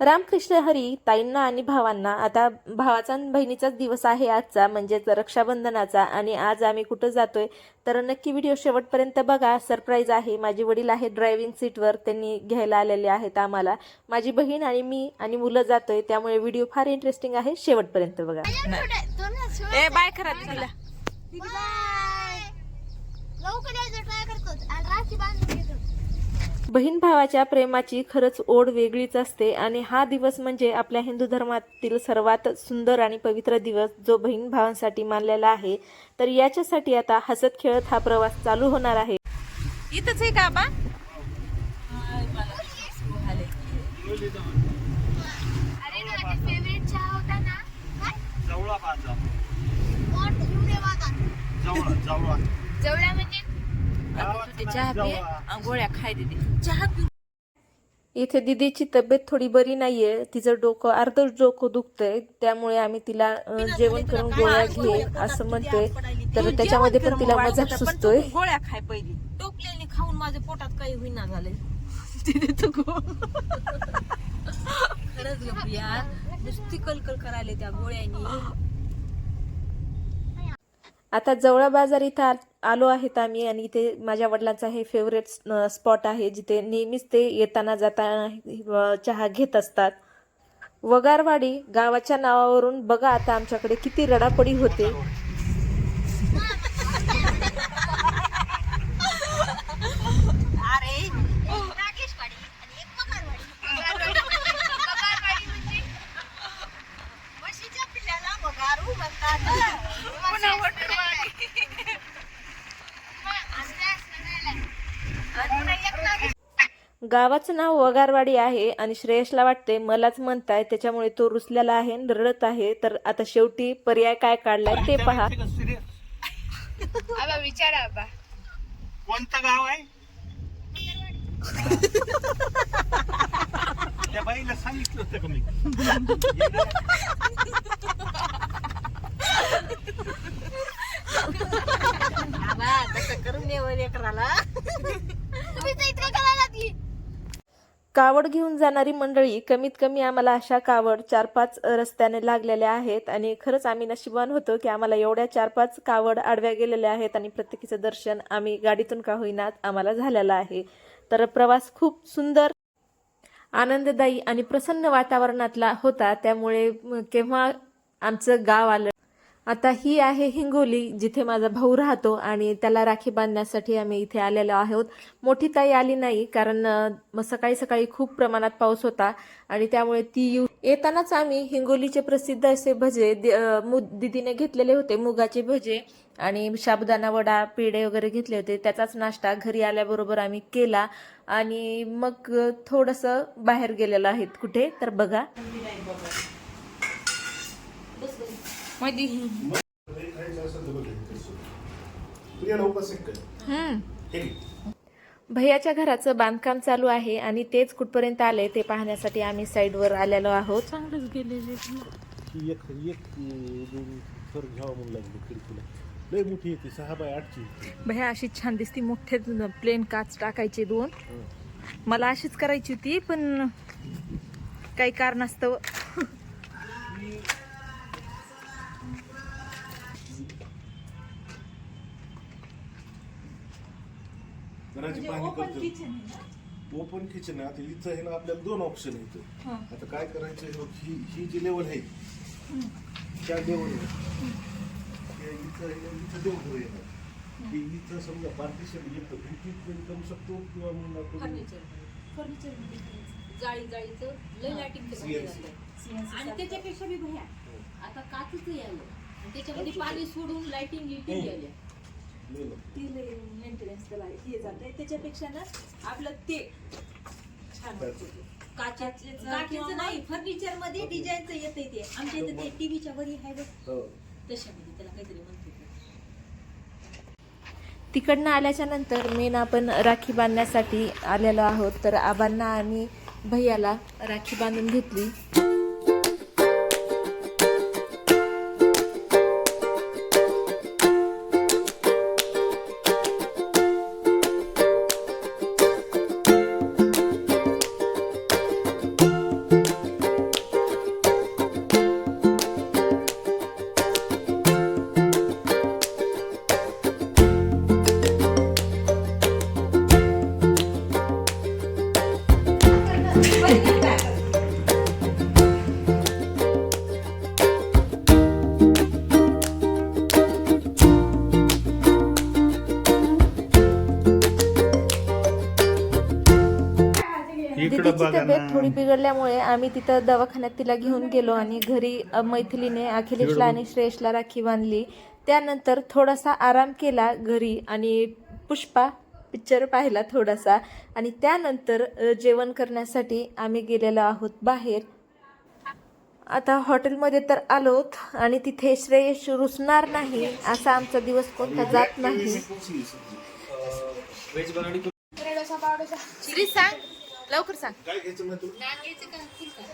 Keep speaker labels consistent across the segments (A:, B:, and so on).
A: रामकृष्ण हरी ताईंना आणि भावांना आता भावाचा आणि बहिणीचाच दिवस आहे आजचा म्हणजेच रक्षाबंधनाचा. आणि आज आम्ही कुठं जातोय तर नक्की व्हिडिओ शेवटपर्यंत बघा. सरप्राईज आहे माझे वडील आहेत ड्रायव्हिंग सीटवर त्यांनी घ्यायला आलेले आहेत आम्हाला. माझी बहीण आणि मी आणि मुलं जातोय त्यामुळे व्हिडिओ फार इंटरेस्टिंग आहे. शेवटपर्यंत बघा.
B: ए बाय करा तिला
A: बहीण भावाच्या प्रेमाची खरंच ओढ वेगळीच असते आणि हा दिवस म्हणजे आपल्या हिंदू धर्मातील सर्वात सुंदर आणि पवित्र दिवस जो बहीण भावांसाठी मानलेला आहे. तर याच्यासाठी आता हसत खेळत हा प्रवास चालू होणार आहे.
B: इथंच आहे का बा?
C: अरे फेवरेट चहा होता ना काय
D: जवळा पाजा
C: मोठ एवढे वागा
D: जवळा जवळा
C: जेवढ्या म्हणजे
B: चहा पे गोळ्या खाय दे चहा पी
A: इथे दिदीची तब्येत थोडी बरी नाहीये. तिचं डोकं अर्धच डोकं दुखतंय. त्यामुळे आम्ही तिला जेवण करून गोळ्या घे असं म्हणतोय. तर त्याच्यामध्ये पण तिला मजाक सुचतोय.
B: गोळ्या खाय पहिली. टोपल्याने खाऊन माझ्या पोटात काही होईना झालंय. खरंच नुसती कलकल करायला त्या गोळ्यानी.
A: आता जवळा बाजार इथं आ- आलो आहेत आम्ही आणि इथे माझ्या वडिलांचा हे फेवरेट स्पॉट आहे जिथे नेहमीच ते येताना जाताना चहा घेत असतात. वगारवाडी गावाच्या नावावरून बघा आता आमच्याकडे किती रडापडी होते. गावाचं नाव वगारवाडी आहे आणि श्रेयसला वाटते मलाच म्हणताय त्याच्यामुळे तो रुसलेला आहे रडत आहे. तर आता शेवटी पर्याय काय काढलाय ते पहा.
C: आबा विचारा आबा.
D: कोणतं गाव आहे? त्या बाईला सांगितलं होतं का मी?
B: आबा तसं करून देव लेकराला
C: तुम्ही तर इतकं करायला ती
A: कावड घेऊन जाणारी मंडळी कमीत कमी आम्हाला अशा कावड चार पाच रस्त्याने लागलेल्या आहेत आणि खरंच आम्ही नशिबान होतो की आम्हाला एवढ्या चार पाच कावड आडव्या गेलेल्या आहेत आणि प्रत्येकीचं दर्शन आम्ही गाडीतून का होईनात आम्हाला झालेलं आहे. तर प्रवास खूप सुंदर आनंददायी आणि प्रसन्न वातावरणातला होता. त्यामुळे केव्हा आमचं गाव आलं आता ही आहे हिंगोली जिथे माझा भाऊ राहतो आणि त्याला राखी बांधण्यासाठी आम्ही इथे आलेलो आहोत. मोठी ताई आली नाही कारण मग सकाळी सकाळी खूप प्रमाणात पाऊस होता आणि त्यामुळे ती येऊ येतानाच आम्ही हिंगोलीचे प्रसिद्ध असे भजे मु दिदीने घेतलेले होते मुगाचे भजे आणि साबुदाणा वडा पेढे वगैरे घेतले होते. त्याचाच नाश्ता घरी आल्याबरोबर आम्ही केला आणि मग थोडंसं बाहेर गेलेलो आहेत कुठे तर बघा.
B: मध्ये
A: भैयाच्या घराचं बांधकाम चालू आहे आणि तेच कुठपर्यंत आले ते पाहण्यासाठी आम्ही साईडवर आलेलो आहोत.
B: चांगलंच गेलेले
E: एक एक थर घ्यावं म्हणून लागली खिडकीला. लय मोठी येते सहा बाय आठची.
A: भैया अशी छान दिसती मोठे प्लेन काच टाकायचे दोन. मला अशीच करायची होती पण काही कारणास्तव
E: घराची पाहणी करतो. ओपन किचन आहे. आता इथं आहे ना आपल्याला दोन ऑप्शन आहेत आता काय करायचं आहे बघ, ही ही जी लेवल आहे त्या लेवल इथं आहे ना, इथं देऊ येणार. की इथं समजा पार्टिशन येतं भिंतीत पण करू शकतो किंवा मग आपण
F: जाळी जाळीचं लय लाईटिंग
E: CNC.
F: आणि त्याच्यापेक्षा बी भया. आता काचच आलं आणि त्याच्यामध्ये पाणी सोडून लाईटिंग लिटिंग आल्या
E: लेवल.
A: मेंटेनन्स त्याला हे जाते त्याच्यापेक्षा ना आपलं ते छान
F: काचेचं काचेचं नाही फर्निचरमध्ये डिझाईनचं येते ते. आमच्या इथं ते टीव्हीच्या वरी आहे बघ.
E: हो.
F: तशामध्ये त्याला काहीतरी म्हणते
A: तिकडनं आल्याच्यानंतर मेन आपण राखी बांधण्यासाठी आलेलो आहोत. तर आबांना आणि भैयाला राखी बांधून घेतली. तब्येत थोडी बिघडल्यामुळे आम्ही तिथं दवाखान्यात तिला घेऊन गेलो आणि घरी मैथिलीने अखिलेशला आणि श्रेयसला राखी बांधली. त्यानंतर थोडासा आराम केला घरी आणि पुष्पा पिक्चर पाहिला थोडासा. आणि त्यानंतर जेवण करण्यासाठी आम्ही गेलेलो आहोत बाहेर. आता हॉटेलमध्ये तर आलोत आणि तिथे श्रेयश रुसणार नाही असा आमचा दिवस कोणता जात नाही. श्री सांग. लवकर सांग.
E: काय घ्यायचं नाही तुला?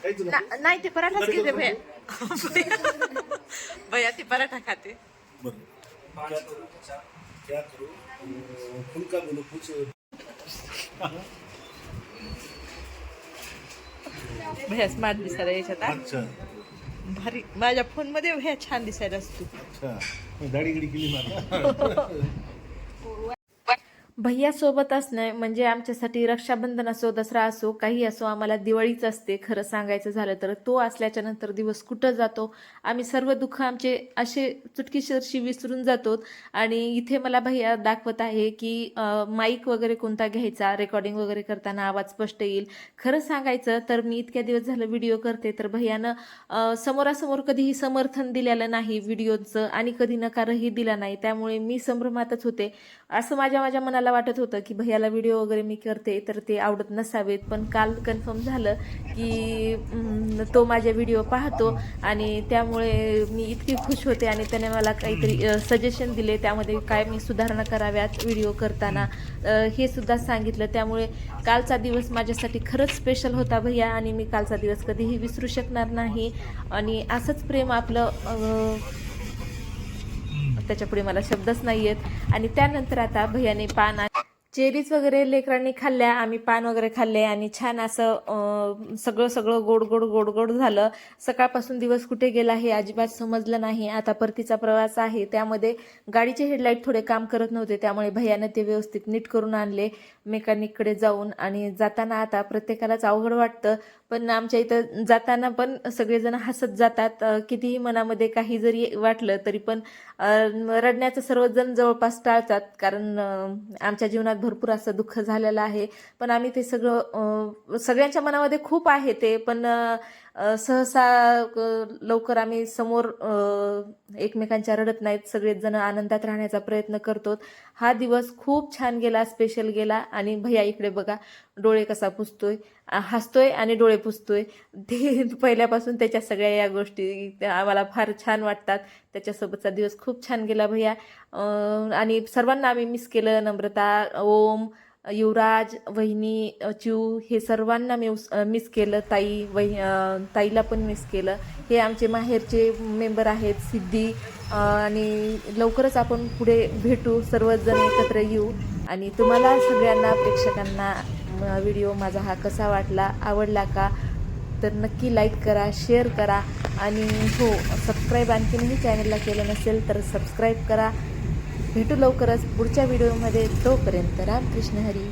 E: काहीच नाही
A: ना- नाही ते पराठाच घेते भैया. भैया ते पराठा खाते.
E: बरं. क्या करू क्या करू अं, फुलका बोलो कुछ
A: भैया स्मार्ट दिसायला याच्यात हा?
E: अच्छा.
A: भारी. माझ्या फोनमध्ये भैया छान दिसायला असतो.
E: अच्छा. दाढी गिडी केली माझा
A: भैयासोबत असणं म्हणजे आमच्यासाठी रक्षाबंधन असो दसरा असो काही असो आम्हाला दिवाळीच असते खरं सांगायचं झालं तर. तो असल्याच्या नंतर दिवस कुठं जातो? आम्ही सर्व दुःख आमचे असे चुटकीसरशी विसरून जातो. आणि इथे मला भैया दाखवत आहे की माईक वगैरे कोणता घ्यायचा रेकॉर्डिंग वगैरे करताना आवाज स्पष्ट येईल. खरं सांगायचं तर मी इतक्या दिवस झालं व्हिडिओ करते तर भैयानं समोरासमोर कधीही समर्थन दिलेलं नाही व्हिडिओचं आणि कधी नकारही दिला नाही. त्यामुळे मी संभ्रमातच होते. असं माझ्या माझ्या मनाला मला वाटत होतं की भैयाला व्हिडिओ वगैरे मी करते. तर ते आवडत नसावेत. पण काल कन्फर्म झालं की तो माझ्या व्हिडिओ पाहतो आणि त्यामुळे मी इतकी खुश होते आणि त्याने मला काहीतरी सजेशन दिले. त्यामध्ये काय मी सुधारणा कराव्यात व्हिडिओ करताना. हे सुद्धा सांगितलं. त्यामुळे कालचा दिवस माझ्यासाठी खरंच स्पेशल होता भैया आणि मी कालचा दिवस कधीही विसरू शकणार नाही. आणि असंच प्रेम आपलं त्याच्यापुढे मला शब्दच नाही आहेत आणि त्यानंतर आता भैयाने पान चेरीज वगैरे लेकरांनी खाल्ल्या आम्ही पान वगैरे खाल्ले आणि छान असं सगळं सगळं गोड गोड गोड गोड झालं. सकाळपासून दिवस कुठे गेला हे अजिबात समजलं नाही. आता परतीचा प्रवास आहे. त्यामध्ये गाडीचे हेडलाईट थोडे काम करत नव्हते. त्यामुळे भैयानं ते व्यवस्थित नीट करून आणले. मेकॅनिककडे जाऊन आणि जाताना आता प्रत्येकालाच अवघड वाटतं. पण आमच्या इथं जाताना पण सगळेजण हसत जातात. कितीही मनामध्ये काही जरी वाटलं तरी पण रडण्याचं सर्वजण जवळपास टाळतात. कारण आमच्या जीवनात भरपूर असं दुःख झालेलं आहे. पण आम्ही ते सगळं सगळ्यांच्या मनामध्ये खूप आहे ते. पण सहसा लवकर आम्ही समोर एकमेकांच्या रडत नाहीत. सगळेच जण आनंदात राहण्याचा प्रयत्न करतो. हा दिवस खूप छान गेला स्पेशल गेला. आणि भैया इकडे बघा डोळे कसा पुसतोय. हसतोय आणि डोळे पुसतोय. ते पहिल्यापासून त्याच्या सगळ्या या गोष्टी आम्हाला फार छान वाटतात. त्याच्यासोबतचा दिवस खूप छान गेला भैया. आणि सर्वांना आम्ही मिस केलं. नम्रता ओम युवराज वहिनी अ, चिऊ हे सर्वांना मिस मिस केलं. ताई वही ताईला पण मिस केलं. हे आमचे माहेरचे मेंबर आहेत सिद्धी. आणि लवकरच आपण पुढे भेटू. सर्वजण एकत्र येऊ. आणि तुम्हाला सगळ्यांना प्रेक्षकांना व्हिडिओ माझा हा कसा वाटला आवडला का? तर नक्की लाईक करा शेअर करा. आणि हो सबस्क्राईब आणखीनही चॅनलला केलं नसेल तर सबस्क्राईब करा. भेटू लवकरच पुढच्या व्हिडिओमध्ये. तोपर्यंत रामकृष्ण हरी.